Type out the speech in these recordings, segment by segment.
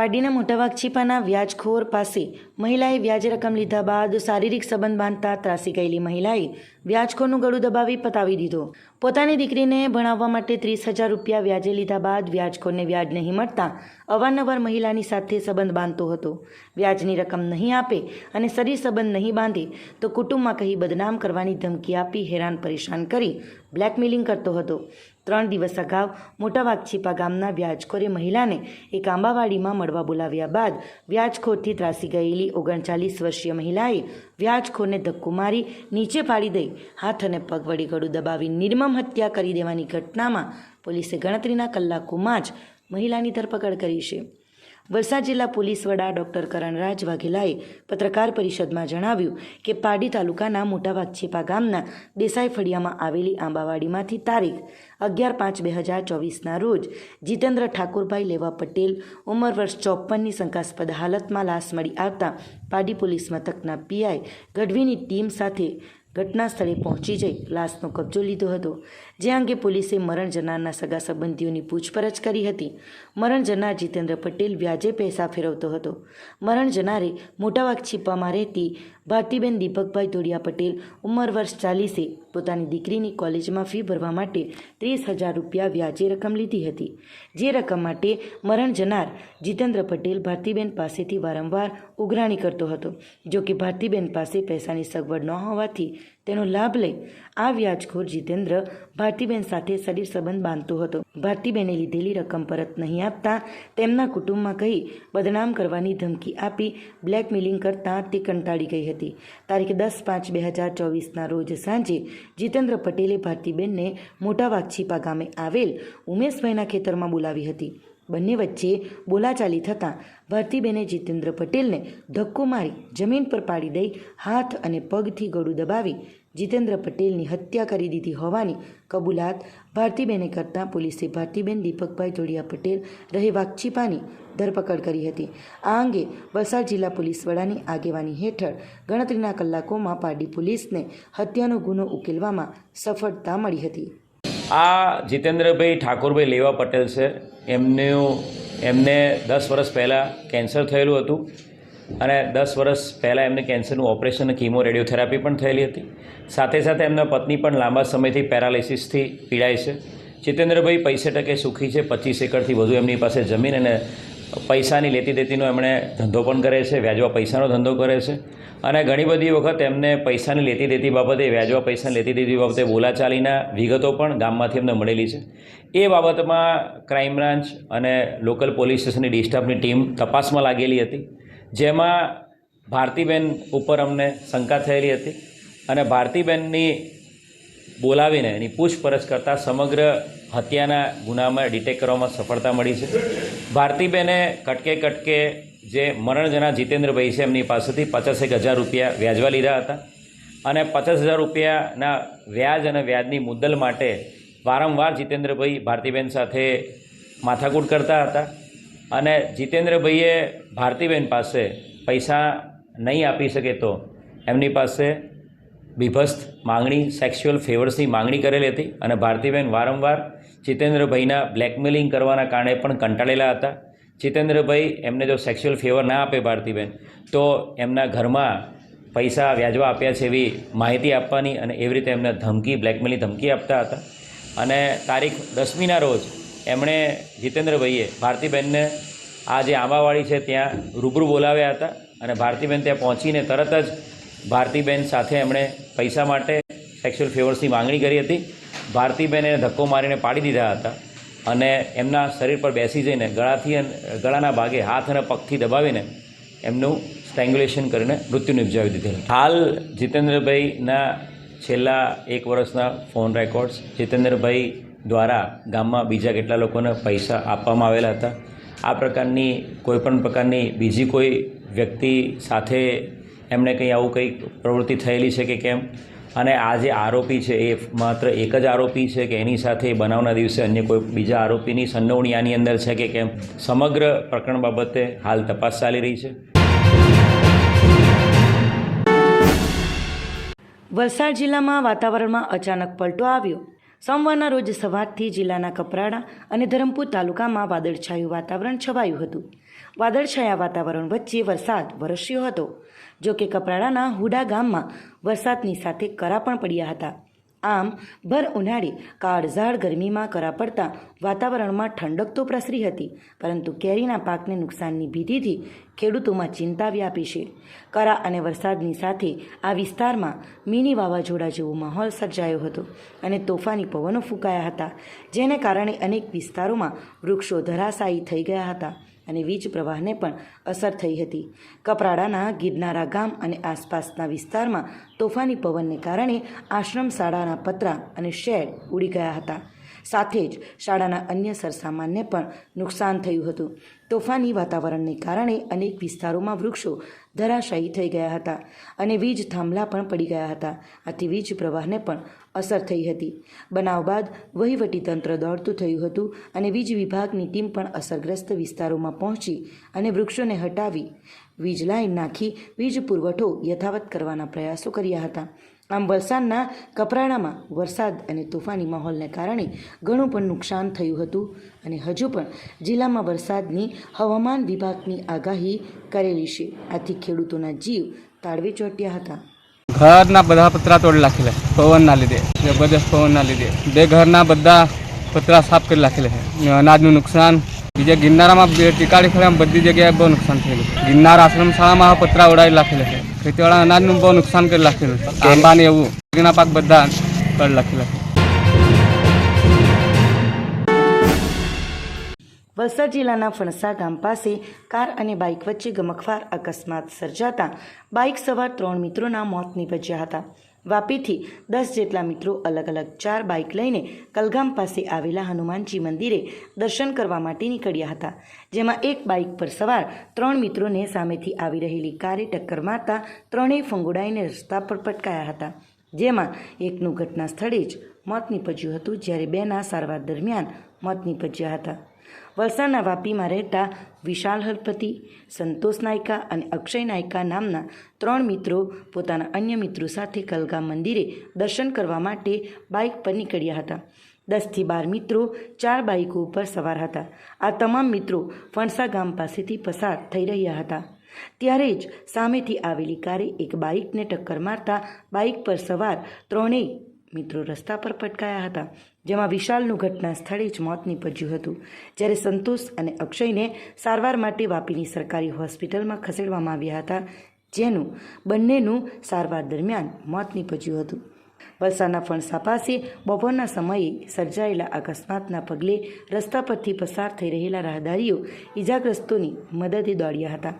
પાડીના મોટાભાગ છીપાના વ્યાજખોર પાસે મહિલાએ વ્યાજ રકમ લીધા બાદ શારીરિક સંબંધ બાંધતા ત્રાસી ગયેલી મહિલાએ વ્યાજખોરનું ગળું દબાવી પતાવી દીધો. પોતાની દીકરીને ભણાવવા માટે ત્રીસ હજાર રૂપિયા વ્યાજે લીધા બાદ વ્યાજખોરને વ્યાજ નહીં મળતા અવારનવાર મહિલાની સાથે સંબંધ બાંધતો હતો. વ્યાજની રકમ નહીં આપે અને શરીર સંબંધ નહીં બાંધે તો કુટુંબમાં કહી બદનામ કરવાની ધમકી આપી હેરાન પરેશાન કરી બ્લેકમેલિંગ કરતો હતો. ત્રણ દિવસ અગાઉ મોટા વાઘછીપા ગામના વ્યાજખોરે મહિલાને એક આંબાવાડીમાં મળવા બોલાવ્યા બાદ વ્યાજખોરથી ત્રાસી ગયેલી ઓગણચાલીસ વર્ષીય મહિલાએ વ્યાજખોરને ધક્કો મારી નીચે પાડી દઈ હાથ અને પગ વડે ગળું દબાવી નિર્મમ હત્યા કરી દેવાની ઘટનામાં પોલીસે ગણતરીના કલાકોમાં જ મહિલાની ધરપકડ કરી છે. વલસાડ જિલ્લા પોલીસ વડા ડોક્ટર કરણરાજ વાઘેલાએ પત્રકાર પરિષદમાં જણાવ્યું કે પાડી તાલુકાના મોટા ગામના દેસાઈ ફળિયામાં આવેલી આંબાવાડીમાંથી તારીખ અગિયાર પાંચ બે હજાર ચોવીસના રોજ જીતેન્દ્ર ઠાકોરભાઈ લેવા પટેલ ઉંમર વર્ષ ચોપનની શંકાસ્પદ હાલતમાં લાશ મળી આવતા પાડી પોલીસ મથકના પીઆઈ ગઢવીની ટીમ સાથે ઘટના સ્થળે પહોંચી જઈ લાશનો કબજો લીધો હતો. જે અંગે પોલીસે મરણ જનારના સગા સંબંધીઓની પૂછપરછ કરી હતી. મરણ જનાર જીતેન્દ્ર પટેલ વ્યાજે પૈસા ફેરવતો હતો. મરણ જનારે મોટાવાગ છીપામાં રહેતી ભારતીબેન દીપકભાઈ ધોળિયા પટેલ ઉંમર વર્ષ ચાલીસે, પોતાની દીકરીની કોલેજમાં ફી ભરવા માટે ત્રીસ હજાર રૂપિયા વ્યાજે રકમ લીધી હતી. જે રકમ માટે મરણ જનાર જીતેન્દ્ર પટેલ ભારતીબેન પાસેથી વારંવાર ઉઘરાણી કરતો હતો. જો કે ભારતીબેન પાસે પૈસાની સગવડ ન હોવાથી તેનો લાભ લઈ આ વ્યાજખોર જીતેન્દ્ર ભારતીબેન સાથે શરીર સંબંધ બાંધતો હતો. ભારતીબેને લીધેલી રકમ પરત નહીં આપતા તેમના કુટુંબમાં કહી બદનામ કરવાની ધમકી આપી બ્લેકમેલિંગ કરતા તે કંટાળી ગઈ હતી. તારીખ દસ પાંચ બે હજાર ચોવીસના રોજ સાંજે જીતેન્દ્ર પટેલે ભારતીબેનને મોટા વાઘછીપા ગામે આવેલ ઉમેશભાઈના ખેતરમાં બોલાવી હતી. બંને વચ્ચે બોલાચાલી થતાં ભારતીબેને જીતેન્દ્ર પટેલને ધક્કો મારી જમીન પર પાડી દઈ હાથ અને પગથી ગળું દબાવી જીતેન્દ્ર પટેલની હત્યા કરી દીધી હોવાની કબૂલાત ભારતીબેને કરતાં પોલીસે ભારતીબેન દીપકભાઈ જોડિયા પટેલ રહે વાઘછીપાની ધરપકડ કરી હતી. આ અંગે વલસાડ જિલ્લા પોલીસ વડાની આગેવાની હેઠળ ગણતરીના કલાકોમાં પારડી પોલીસને હત્યાનો ગુનો ઉકેલવામાં સફળતા મળી હતી. આ જીતેન્દ્રભાઈ ઠાકોરભાઈ લેવા પટેલ છે એમનું, એમને દસ વર્ષ પહેલાં કેન્સર થયેલું હતું અને દસ વર્ષ પહેલાં એમને કેન્સરનું ઓપરેશન અને કીમો, રેડિયોથેરાપી પણ થયેલી હતી. સાથે સાથે એમના પત્ની પણ લાંબા સમયથી પેરાલિસિસથી પીડાય છે. જીતેન્દ્રભાઈ પૈસે ટકે સુખી છે, પચીસ એકરથી વધુ એમની પાસે જમીન અને પૈસાની લેતી દેતીનો એમણે ધંધો પણ કરે છે, વ્યાજવા પૈસાનો ધંધો કરે છે. અને ઘણી બધી વખત એમને પૈસાની લેતી દેતી બાબતે, વ્યાજવા પૈસાની લેતી દેતી બાબતે બોલાચાલીના વિગતો પણ ગામમાંથી એમને મળેલી છે. એ બાબતમાં ક્રાઇમ બ્રાન્ચ અને લોકલ પોલીસ સ્ટેશનની ડિસ્ટાફની ટીમ તપાસમાં લાગેલી હતી. જેમાં ભારતીબેન ઉપર અમને શંકા થયેલી હતી. અને ભારતીબેનની બોલાવીને એની પૂછપરછ કરતાં સમગ્ર હત્યાના ગુનામાં ડિટેક્ટ કરવામાં સફળતા મળી છે. ભારતીબેને કટકે કટકે જે મરણજના જીતેન્દ્રભાઈ છે, એમની પાસેથી પચાસેક હજાર રૂપિયા વ્યાજવા લીધા હતા અને પચાસ હજાર રૂપિયાના વ્યાજ અને વ્યાજની મુદ્દલ માટે વારંવાર જીતેન્દ્રભાઈ ભારતીબેન સાથે માથાકૂટ કરતા હતા અને જીતેન્દ્રભાઈએ ભારતીબેન પાસે પૈસા નહીં આપી શકે તો એમની પાસે બીભસ્ત માંગણી સેક્સ્યુઅલ ફેવર્સની માંગણી કરેલી હતી અને ભારતીબેન વારંવાર જીતેન્દ્રભાઈના બ્લેકમેલિંગ કરવાના કારણે પણ કંટાળેલા હતા. જીતેન્દ્રભાઈ એમને જો સેક્સ્યુઅલ ફેવર ના આપે ભારતીબેન, તો એમના ઘરમાં પૈસા વ્યાજવા આપ્યા છે એવી માહિતી આપવાની અને એવી રીતે એમને ધમકી બ્લેકમેલની ધમકી આપતા હતા. અને તારીખ દસમીના રોજ એમણે જીતેન્દ્રભાઈએ ભારતીબેનને આ જે આંબાવાડી છે ત્યાં રૂબરૂ બોલાવ્યા હતા અને ભારતીબેન ત્યાં પહોંચીને તરત જ ભારતીબેન સાથે એમણે પૈસા માટે સેક્સ્યુઅલ ફેવર્સની માંગણી કરી હતી. ભારતીબેને ધક્કો મારીને પાડી દીધા હતા અને એમના શરીર પર બેસી જઈને ગળાથી ગળાના ભાગે હાથ અને પગથી દબાવીને એમનું સ્ટ્રેંગ્યુલેશન કરીને મૃત્યુ નિપજાવી દીધેલું હાલ જીતેન્દ્રભાઈના છેલ્લા એક વર્ષના ફોન રેકોર્ડ્સ જીતેન્દ્રભાઈ દ્વારા ગામમાં બીજા કેટલા લોકોને પૈસા આપવામાં આવેલા હતા. આ પ્રકારની કોઈપણ પ્રકારની બીજી કોઈ વ્યક્તિ સાથે એમણે કંઈ આવું કંઈક પ્રવૃત્તિ થયેલી છે કે કેમ? અને આ જે આરોપી છે, એ માત્ર એક જ આરોપી છે કે એની સાથે બનાવના દિવસે અન્ય કોઈ બીજા આરોપીની સંડોવણી આની અંદર છે કે કેમ? સમગ્ર પ્રકરણ બાબતે હાલ તપાસ ચાલી રહી છે. વલસાડ જિલ્લામાં વાતાવરણમાં અચાનક પલટો આવ્યો. સોમવારના રોજ સવારથી જિલ્લાના કપરાડા અને ધરમપુર તાલુકામાં વાદળછાયું વાતાવરણ છવાયું હતું. વાદળછાયા વાતાવરણ વચ્ચે વરસાદ વરસ્યો હતો જો કે કપરાડાના હુડા ગામમાં વરસાદની સાથે કરા પણ પડ્યા હતા. આમ, ભર ઉનાળે કાળઝાળ ગરમીમાં કરા પડતા વાતાવરણમાં ઠંડક તો પ્રસરી હતી, પરંતુ કેરીના પાકને નુકસાનની ભીતિથી ખેડૂતોમાં ચિંતા વ્યાપી છે. કરા અને વરસાદની સાથે આ વિસ્તારમાં મિની વાવાઝોડા જેવો માહોલ સર્જાયો હતો અને તોફાની પવનો ફૂંકાયા હતા, જેને કારણે અનેક વિસ્તારોમાં વૃક્ષો ધરાશાયી થઈ ગયા હતા. અને વીજ પ્રવાહને પણ અસર થઈ હતી. કપરાડાના ગિરનારા ગામ અને આસપાસના વિસ્તારમાં તોફાની પવનને કારણે આશ્રમ શાળાના પતરા અને શેડ ઉડી ગયા હતા. સાથે જ શાળાના અન્ય સરસામાનને પણ નુકસાન થયું હતું. તોફાની વાતાવરણને કારણે અનેક વિસ્તારોમાં વૃક્ષો ધરાશાયી થઈ ગયા હતા અને વીજ થાંભલા પણ પડી ગયા હતા. આથી વીજ પ્રવાહને પણ અસર થઈ હતી. બનાવ બાદ વહીવટીતંત્ર દોડતું થયું હતું અને વીજ વિભાગની ટીમ પણ અસરગ્રસ્ત વિસ્તારોમાં પહોંચી અને વૃક્ષોને હટાવી વીજ લાઈન નાખી વીજ પુરવઠો યથાવત કરવાના પ્રયાસો કર્યા હતા. આમ વલસાડના કપરાણામાં વરસાદ અને તોફાની માહોલને કારણે ઘણું પણ નુકસાન થયું હતું અને હજુ પણ જિલ્લામાં વરસાદની હવામાન વિભાગની આગાહી કરેલી છે. આથી ખેડૂતોના જીવ તાળવે ચોટ્યા હતા. ઘરના બધા પતરા તોડી નાખેલા પવનના લીધે. જબરદસ્ત પવનના લીધે. બે ઘરના બધા પતરા સાફ કરી નાખેલા છે. અનાજનું નુકસાન, બીજા ગિરનારામાં ટીકાળી ખરામાં બધી જગ્યાએ બહુ નુકસાન થયેલું ગિરનાર આશ્રમ શાળામાં પતરા ઉડાવી નાખેલા છે. ખેતીવાળા અનાજનું બહુ નુકસાન કરી નાખેલું છે. આંબાને એવું ઘીના પાક બધા કરી નાખેલા વલસાડ જિલ્લાના ફણસા ગામ પાસે કાર અને બાઇક વચ્ચે ગમખવાર અકસ્માત સર્જાતા બાઇક સવાર ત્રણ મિત્રોના મોત નીપજ્યા હતા. વાપીથી દસ જેટલા મિત્રો અલગ અલગ ચાર બાઇક લઈને કલગામ પાસે આવેલા હનુમાનજી મંદિરે દર્શન કરવા માટે નીકળ્યા હતા, જેમાં એક બાઇક પર સવાર ત્રણ મિત્રોને સામેથી આવી રહેલી કારે ટક્કર મારતા ત્રણેય ફંગોડાઈને રસ્તા પર પટકાયા હતા, જેમાં એકનું ઘટના સ્થળે જ મોત નીપજ્યું હતું જ્યારે બેના સારવાર દરમિયાન મોત નીપજ્યા હતા. વલસાડના વાપીમાં રહેતા વિશાલ હરપતિ, સંતોષ નાયકા અને અક્ષય નાયકા નામના ત્રણ મિત્રો પોતાના અન્ય મિત્રો સાથે કલગામ મંદિરે દર્શન કરવા માટે બાઇક પર નીકળ્યા હતા. દસથી બાર મિત્રો ચાર બાઇકો ઉપર સવાર હતા. આ તમામ મિત્રો ફણસા ગામ પાસેથી પસાર થઈ રહ્યા હતા. ત્યારે જ સામેથી આવેલી કારે એક બાઇકને ટક્કર મારતા બાઇક પર સવાર ત્રણેય મિત્રો, રસ્તા પર પટકાયા હતા, જેમાં વિશાલનું ઘટના સ્થળે જ મોત નીપજ્યું હતું. જ્યારે સંતોષ અને અક્ષયને સારવાર માટે વાપીની સરકારી હોસ્પિટલમાં ખસેડવામાં આવ્યા હતા, જેનું, બંનેનું સારવાર દરમિયાન મોત નીપજ્યું હતું. વલસાડના ફણસા પાસે બપોરના સમયે સર્જાયેલા અકસ્માતના પગલે રસ્તા પરથી પસાર થઈ રહેલા રાહદારીઓ ઈજાગ્રસ્તોની મદદે દોડ્યા હતા.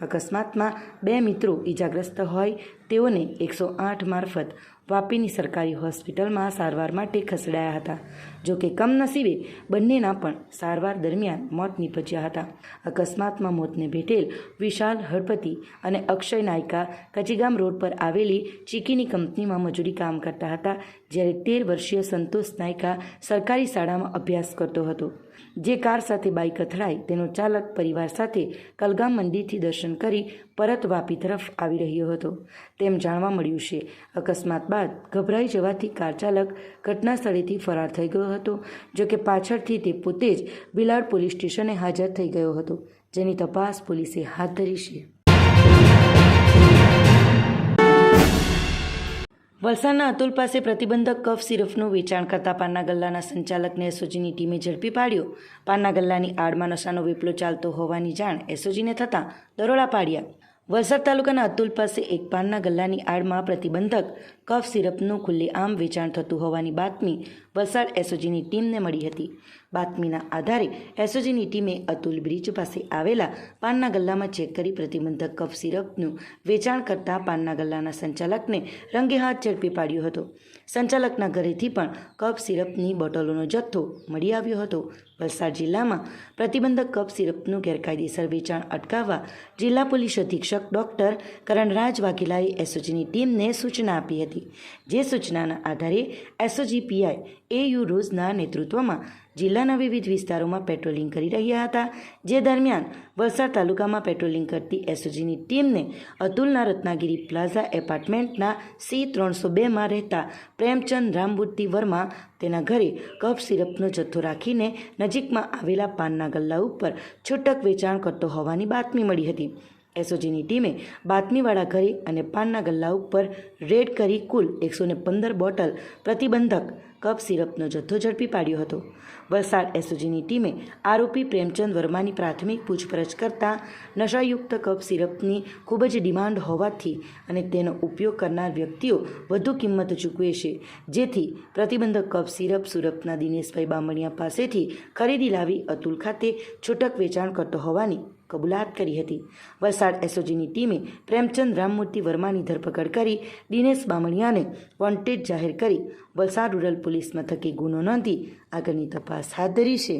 અકસ્માતમાં બે મિત્રો ઈજાગ્રસ્ત હોય તેઓને એકસો આઠ મારફત વાપીની સરકારી હોસ્પિટલમાં સારવાર માટે ખસેડાયા હતા. જો કે કમનસીબે બંનેના પણ સારવાર દરમિયાન મોત નીપજ્યા હતા. અકસ્માતમાં મોતને ભેટેલ વિશાલ હળપતિ અને અક્ષય નાયકા કચીગામ રોડ પર આવેલી ચીકીની કંપનીમાં મજૂરી કામ કરતા હતા, જ્યારે તેર વર્ષીય સંતોષ નાયકા સરકારી શાળામાં અભ્યાસ કરતો હતો. જે કાર સાથે બાઇક અથડાઈ, તેનો ચાલક પરિવાર સાથે કલગામ મંદિરથી દર્શન કરી પરત વાપી તરફ આવી રહ્યો હતો. તેમ જાણવા મળ્યું છે, અકસ્માત બાદ ગભરાઈ જવાથી કાર ચાલક ઘટના સ્થળેથી ફરાર થઈ ગયો હતો, જો કે પાછળથી તે પોતે જ બિલાડ પોલીસ સ્ટેશને હાજર થઈ ગયો હતો, જેની તપાસ પોલીસે હાથ ધરી છે. વલસાડના અતુલ પાસે પ્રતિબંધક કફ સિરપનું વેચાણ કરતા પાનના ગલ્લાના સંચાલકને એસઓજીની ટીમે ઝડપી પાડ્યો. પાનના ગલ્લાની આડમાં નશાનો વેપલો ચાલતો હોવાની જાણ એસઓજીને થતાં દરોડા પાડ્યા. વલસાડ તાલુકાના અતુલ પાસે એક પાનના ગલ્લાની આડમાં પ્રતિબંધક કફ સિરપનું ખુલ્લેઆમ વેચાણ થતું હોવાની બાતમી વલસાડ એસઓજીની ટીમને મળી હતી. બાતમીના આધારે એસઓજીની ટીમે અતુલ બ્રિજ પાસે આવેલા પાનના ગલ્લામાં ચેક કરી પ્રતિબંધક કફ સિરપનું વેચાણ કરતા પાનના ગલ્લાના સંચાલકને રંગે હાથ ઝડપી પાડ્યો હતો. સંચાલકના ઘરેથી પણ કફ સિરપની બોટલોનો જથ્થો મળી આવ્યો હતો. વલસાડ જિલ્લામાં પ્રતિબંધક કફ સિરપનું ગેરકાયદેસર વેચાણ અટકાવવા જિલ્લા પોલીસ અધિક્ષક ડોક્ટર કરણરાજ વાઘેલાએ એસઓજીની ટીમને સૂચના આપી હતી. જે સૂચનાના આધારે એસઓજી પીઆઈ એ યુ રોઝના નેતૃત્વમાં જિલ્લાના વિવિધ વિસ્તારોમાં પેટ્રોલિંગ કરી રહ્યા હતા, જે દરમિયાન વલસાડ તાલુકામાં પેટ્રોલિંગ કરતી એસઓજીની ટીમને અતુલના રત્નાગીરી પ્લાઝા એપાર્ટમેન્ટના સી ત્રણસો બેમાં રહેતા પ્રેમચંદ રામમૂર્તિ વર્મા તેના ઘરે કફ સિરપનો જથ્થો રાખીને નજીકમાં આવેલા પાનના ગલ્લા ઉપર છૂટક વેચાણ કરતો હોવાની બાતમી મળી હતી. એસઓજીની ટીમે બાતમીવાળા ઘરે અને પાનના ગલ્લા ઉપર રેડ કરી કુલ એકસો પંદર બોટલ પ્રતિબંધક કપ સિરપનો જથ્થો ઝડપી પાડ્યો હતો. વલસાડ એસઓજીની ટીમે આરોપી પ્રેમચંદ વર્માની પ્રાથમિક પૂછપરછ કરતાં નશાયુક્ત કપ સિરપની ખૂબ જ ડિમાન્ડ હોવાથી અને તેનો ઉપયોગ કરનાર વ્યક્તિઓ વધુ કિંમત ચૂકવે છે. જેથી પ્રતિબંધક કપ સિરપ સુરતના દિનેશભાઈ બામણિયા પાસેથી ખરીદી લાવી અતુલ ખાતે છૂટક વેચાણ કરતો હોવાની કબૂલાત કરી હતી. વલસાડ એસઓજીની ટીમે પ્રેમચંદ રામમૂર્તિ વર્માની ધરપકડ કરી દિનેશ બામણિયાને વોન્ટેડ જાહેર કરી વલસાડ રૂરલ પોલીસ મથકે ગુનો નોંધી આગળની તપાસ હાથ ધરી છે.